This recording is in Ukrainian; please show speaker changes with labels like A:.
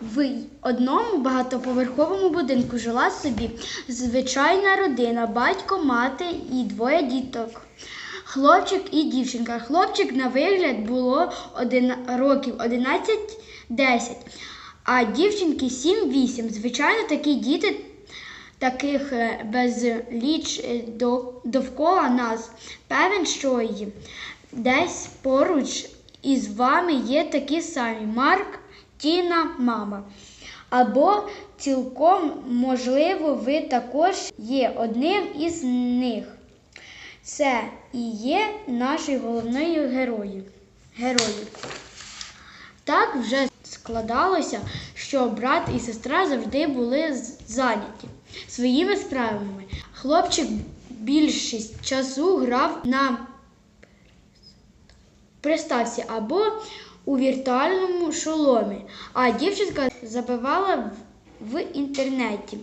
A: В одному багатоповерховому будинку жила собі звичайна родина, батько, мати і двоє діток. Хлопчик і дівчинка. Хлопчик на вигляд було один, років 11-10, а дівчинки 7-8. Звичайно, такі діти таких е, безліч е, до- довкола нас. Певен, що й десь поруч із вами є такі самі Марк, Тіна, мама. Або цілком можливо, ви також є одним із них. Це і є нашою головною героєю. Так вже складалося, що брат і сестра завжди були зайняті своїми справами. Хлопчик більшість часу грав на приставці або у віртуальному шоломі, а дівчинка забивала в, інтернеті.